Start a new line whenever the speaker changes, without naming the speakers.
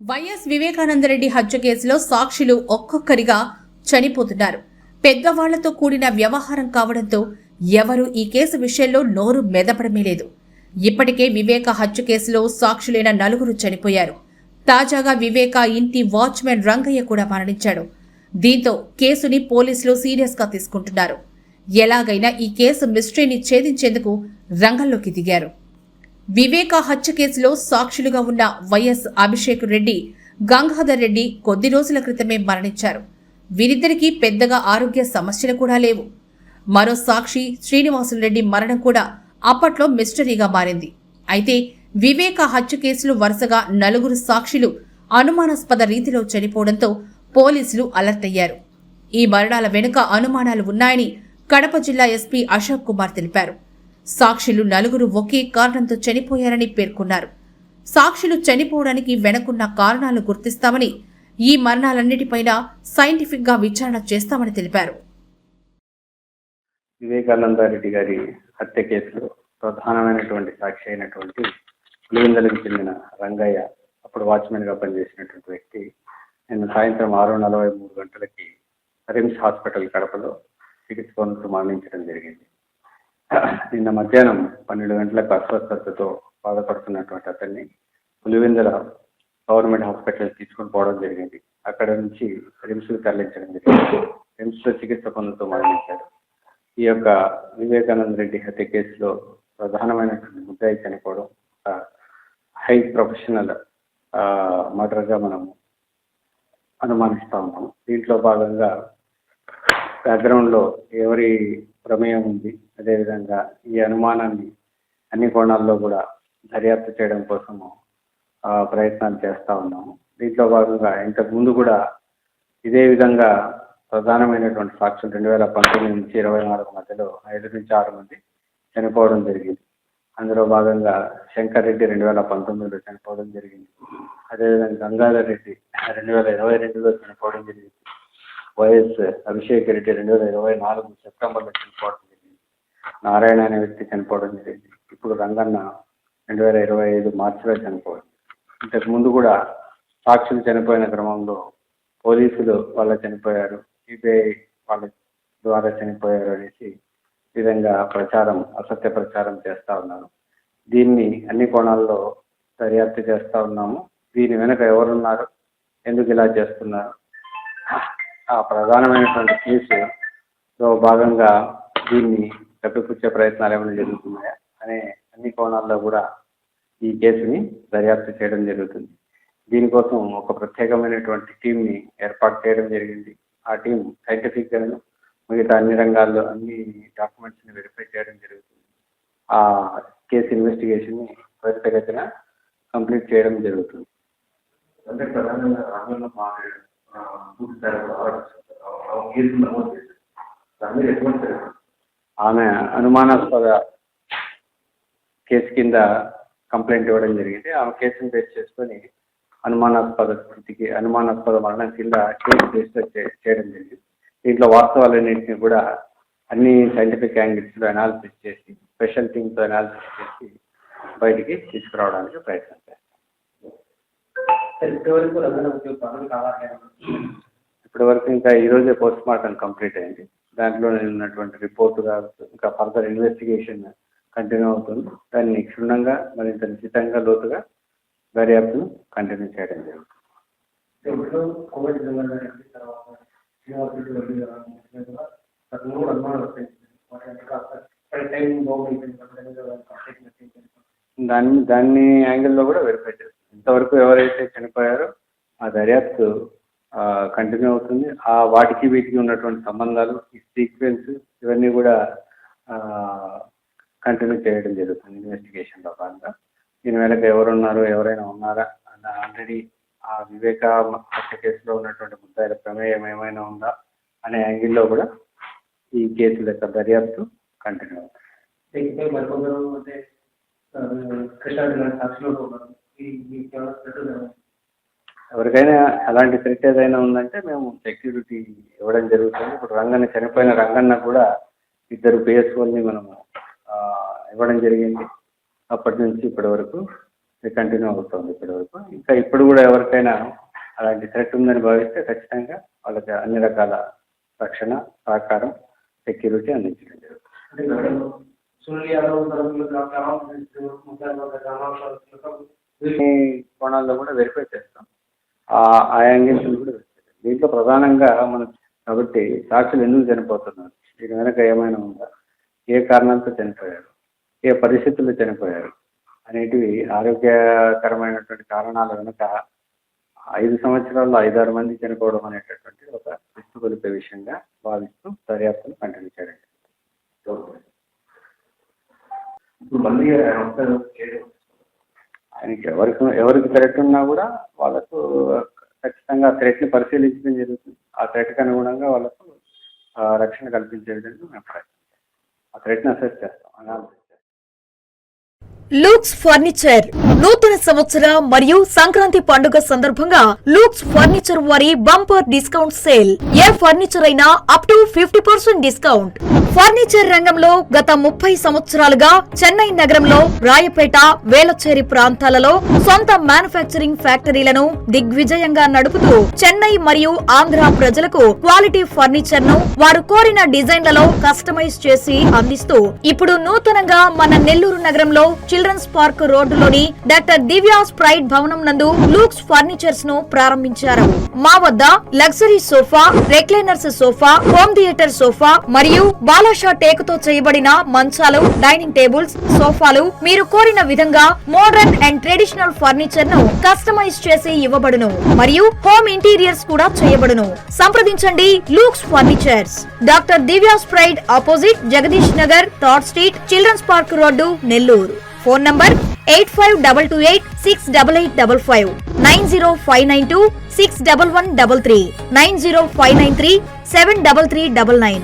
YS Vivekananda Reddy హత్య కేసులో సాక్షులు ఒక్కొక్కరిగా చనిపోతున్నారు. పెద్దవాళ్ళతో కూడిన వ్యవహారం కావడంతో ఎవరు ఈ కేసు విషయంలో నోరు మెదపడమే లేదు. ఇప్పటికే వివేక హత్య కేసులో సాక్షులైన నలుగురు చనిపోయారు. తాజాగా వివేక ఇంటి వాచ్మెన్ రంగయ్య కూడా మరణించాడు. దీంతో కేసుని పోలీసులు సీరియస్గా తీసుకుంటున్నారు. ఎలాగైనా ఈ కేసు మిస్టరీని ఛేదించేందుకు రంగంలోకి దిగారు. వివేక హత్య కేసులో సాక్షులుగా ఉన్న వైఎస్ అభిషేక్ రెడ్డి గంగాధర్ రెడ్డి కొద్ది రోజుల క్రితమే మరణించారు. వీరిద్దరికీ పెద్దగా ఆరోగ్య సమస్యలు కూడా లేవు. మరో సాక్షి శ్రీనివాసు రెడ్డి మరణం కూడా అప్పట్లో మిస్టరీగా మారింది. అయితే వివేక హత్య కేసులు వరుసగా నలుగురు సాక్షులు అనుమానాస్పద రీతిలో చనిపోవడంతో పోలీసులు అలర్ట్ అయ్యారు. ఈ మరణాల వెనుక అనుమానాలు ఉన్నాయని కడప జిల్లా ఎస్పీ అశోక్ కుమార్ తెలిపారు. సాక్షులు నలుగురు ఒకే కారణంతో చనిపోయారని పేర్కొన్నారు. సాక్షులు చనిపోవడానికి వెనకున్న కారణాలు గుర్తిస్తామని ఈ మరణాలన్నిటిపైన సైంటిఫిక్గా విచారణ చేస్తామని తెలిపారు.
వివేకానందారెడ్డి గారి హత్య కేసులో ప్రధానమైనటువంటి సాక్షి అయినటువంటి పులివెందలకు చెందిన రంగయ్య అప్పుడు వాచ్మెన్గా పనిచేసినటువంటి వ్యక్తి నిన్న సాయంత్రం ఆరు నలభై మూడు గంటలకి రిమ్స్ హాస్పిటల్ కడపలో చికిత్స పొందుతూ మరణించడం జరిగింది. నిన్న మధ్యాహ్నం పన్నెండు గంటలకు అస్వస్థతతో బాధపడుతున్నటువంటి అతన్ని పులివెందుల గవర్నమెంట్ హాస్పిటల్ తీసుకొని పోవడం జరిగింది. అక్కడ నుంచి రిమ్స్కి తరలించడం జరిగింది. రిమ్స్లో చికిత్స పొందుతూ మరణించారు. ఈ యొక్క వివేకానంద రెడ్డి హత్య కేసులో ప్రధానమైనటువంటి ముద్దాయి చనిపోవడం హై ప్రొఫెషనల్ మర్డర్గా మనము అనుమానిస్తా ఉన్నాము దీంట్లో భాగంగా బ్యాక్గ్రౌండ్లో ఎవరి ప్రమేయం ఉంది అదేవిధంగా ఈ అనుమానాన్ని అన్ని కోణాల్లో కూడా దర్యాప్తు చేయడం కోసము ఆ, ప్రయత్నాలు చేస్తూ ఉన్నాము. దీంట్లో భాగంగా ఇంతకు ముందు కూడా ఇదే విధంగా ప్రధానమైనటువంటి సాక్షులు రెండు వేల పంతొమ్మిది నుంచి ఇరవై నాలుగు మధ్యలో ఐదు నుంచి ఆరు మంది చనిపోవడం జరిగింది. అందులో భాగంగా శంకర్ రెడ్డి రెండు వేల పంతొమ్మిదిలో చనిపోవడం జరిగింది. అదేవిధంగా గంగాధర్ రెడ్డి రెండు వేల ఇరవై రెండులో చనిపోవడం జరిగింది. వైఎస్ అభిషేక్ రెడ్డి రెండు వేల ఇరవై నాలుగు సెప్టెంబర్లో చనిపోవడం జరిగింది. నారాయణ అనే వ్యక్తి చనిపోవడం జరిగింది. ఇప్పుడు రంగన్న రెండు వేల ఇరవై ఐదు మార్చిలో చనిపోవడం ఇంతకు ముందు కూడా సాక్షులు చనిపోయిన క్రమంలో పోలీసులు వాళ్ళ చనిపోయారు. సిబిఐ వాళ్ళ ద్వారా చనిపోయారు అనేసి ఈ విధంగా ప్రచారం అసత్య ప్రచారం చేస్తూ ఉన్నారు. దీన్ని అన్ని కోణాల్లో దర్యాప్తు చేస్తూ ఉన్నాము. దీని వెనుక ఎవరున్నారు? ఎందుకు ఇలా చేస్తున్నారు? ఆ ప్రధానమైనటువంటి కేసులో భాగంగా దీన్ని కప్పిపుచ్చే ప్రయత్నాలు ఏమైనా జరుగుతున్నాయా అనే అన్ని కోణాల్లో కూడా ఈ కేసుని దర్యాప్తు చేయడం జరుగుతుంది. దీనికోసం ఒక ప్రత్యేకమైనటువంటి టీంని ఏర్పాటు చేయడం జరిగింది. ఆ టీం సైంటిఫిక్గాను మిగతా అన్ని రంగాల్లో అన్ని డాక్యుమెంట్స్ని వెరిఫై చేయడం జరుగుతుంది. ఆ కేసు ఇన్వెస్టిగేషన్ని త్వరితగతిన కంప్లీట్ చేయడం జరుగుతుంది.
అంటే ప్రధానంగా రాష్ట్రంలో మాట్లాడారు.
ఆమె అనుమానాస్పద కేసు కింద కంప్లైంట్ ఇవ్వడం జరిగింది. ఆమె కేసును బేస్ చేసుకొని అనుమానాస్పద స్థితికి అనుమానాస్పద మరణం కింద కేసు రిజిస్టర్ చేయడం జరిగింది. దీంట్లో వాస్తవాలన్నింటినీ కూడా అన్ని సైంటిఫిక్ యాంగిల్స్లో అనాలిసిస్ చేసి స్పెషల్ టీమ్తో అనాలిసిస్ చేసి బయటికి తీసుకురావడానికి ప్రయత్నం
ఇప్పటివరకు కావాలి
ఇప్పటి వరకు ఇంకా ఈ రోజే పోస్ట్ మార్టం కంప్లీట్ అయింది. దాంట్లో ఉన్నటువంటి రిపోర్ట్ ఇంకా ఫర్దర్ ఇన్వెస్టిగేషన్ కంటిన్యూ అవుతుంది. దాన్ని క్షుణ్ణంగా మరింత నిశ్చితంగా లోతుగా దర్యాప్తును కంటిన్యూ చేయడం జరుగుతుంది. దాన్ని దాన్ని యాంగిల్లో కూడా వెరిఫై చేస్తుంది ఇంతవరకు ఎవరైతే చనిపోయారో ఆ దర్యాప్తు కంటిన్యూ అవుతుంది. ఆ వాటికి వీటికి ఉన్నటువంటి సంబంధాలు ఈ సీక్వెన్స్ ఇవన్నీ కూడా కంటిన్యూ చేయడం జరుగుతుంది ఇన్వెస్టిగేషన్లో భాగంగా. దీని వెనక ఎవరున్నారు ఎవరైనా ఉన్నారా అన్న ఆల్రెడీ ఆ వివేక హత్య కేసులో ఉన్నటువంటి ముద్దాయిల ప్రమేయం ఏమైనా ఉందా అనే యాంగిల్లో కూడా ఈ కేసుల యొక్క దర్యాప్తు కంటిన్యూ అవుతుంది.
కృష్ణా సాక్షిలో
ఎవరికైనా అలాంటి థ్రెట్ ఏదైనా ఉందంటే మేము సెక్యూరిటీ ఇవ్వడం జరుగుతుంది. ఇప్పుడు రంగన్న చనిపోయిన రంగన్న కూడా ఇద్దరు పిఎస్ఓల్ని మనము ఇవ్వడం జరిగింది. అప్పటి నుంచి ఇప్పటి వరకు కంటిన్యూ అవుతుంది ఇప్పటి వరకు ఇంకా ఇప్పుడు కూడా ఎవరికైనా అలాంటి థ్రెట్ ఉందని భావిస్తే ఖచ్చితంగా వాళ్ళకి అన్ని రకాల రక్షణ సహకారం సెక్యూరిటీ అందించడం జరుగుతుంది. కోణాల్లో కూడా వెరిఫై చేస్తాం. ఆ యాంగిల్స్ కూడా వెరిఫై చేస్తాం. దీంట్లో ప్రధానంగా మనం కాబట్టి సాక్షులు ఎందుకు చనిపోతున్నారు? దీని వెనక ఏమైనా ఉందా? ఏ కారణంతో చనిపోయారు? ఏ పరిస్థితుల్లో చనిపోయారు? అనేటివి ఆరోగ్యకరమైనటువంటి కారణాల వెనుక ఐదు సంవత్సరాల్లో ఐదారు మంది చనిపోవడం అనేటటువంటి ఒక దృష్టి కొలిపే విషయంగా భావిస్తూ దర్యాప్తును కంటిన్యూ చేయడం
ఇప్పుడు మళ్ళీ
ఆయనకి ఎవరికి ఎవరికి థ్రెట్ ఉన్నా కూడా వాళ్ళకు ఖచ్చితంగా ఆ థ్రెట్ని పరిశీలించడం జరుగుతుంది. ఆ థ్రెట్కి అనుగుణంగా వాళ్ళకు రక్షణ కల్పించే విధంగా మేము ప్రయత్నిస్తాం. ఆ థ్రెట్ని అసెస్ చేస్తాం. అనాలిసిస్ చేస్తాం
లూక్స్ ఫర్నిచర్. నూతన సంవత్సర మరియు సంక్రాంతి పండుగ సందర్భంగా లూక్స్ ఫర్నిచర్ వారి బంపర్ డిస్కౌంట్ సేల్. ఏ ఫర్నిచర్ అయినా up to fifty percent discount. Furniture రంగంలో గత ముప్పై సంవత్సరాలుగా చెన్నై నగరంలో రాయపేట వేలచేరి ప్రాంతాలలో సొంత మ్యానుఫ్యాక్చరింగ్ ఫ్యాక్టరీలను దిగ్విజయంగా నడుపుతూ చెన్నై మరియు ఆంధ్ర ప్రజలకు క్వాలిటీ ఫర్నిచర్ను వారు కోరిన డిజైన్లలో కస్టమైజ్ చేసి అందిస్తూ ఇప్పుడు నూతనంగా మన నెల్లూరు నగరంలో చిల్డ్రన్స్ పార్క్ రోడ్డులోని డాక్టర్ దివ్యా స్ప్రైట్ భవనం నందు లూక్స్ ఫర్నిచర్స్ను ప్రారంభించారు. మా వద్ద luxury sofa recliners sofa home theatre sofa మరియు బాలాషా టేకుతో చేయబడిన మంచాలు డైనింగ్ టేబుల్స్ సోఫాలు మీరు కోరిన విధంగా మోడర్న్ అండ్ ట్రెడిషనల్ ఫర్నిచర్ను కస్టమైజ్ చేసి ఇవ్వబడును మరియు హోమ్ ఇంటీరియర్స్ కూడా చేయబడును. సంప్రదించండి looks furnitures. Doctor Divya's pride opposite Jagadish Nagar third street children's park road Nellore. Phone number eight five double two eight six double eight double five nine zero five nine two six double one double three nine zero five nine three seven double three double nine.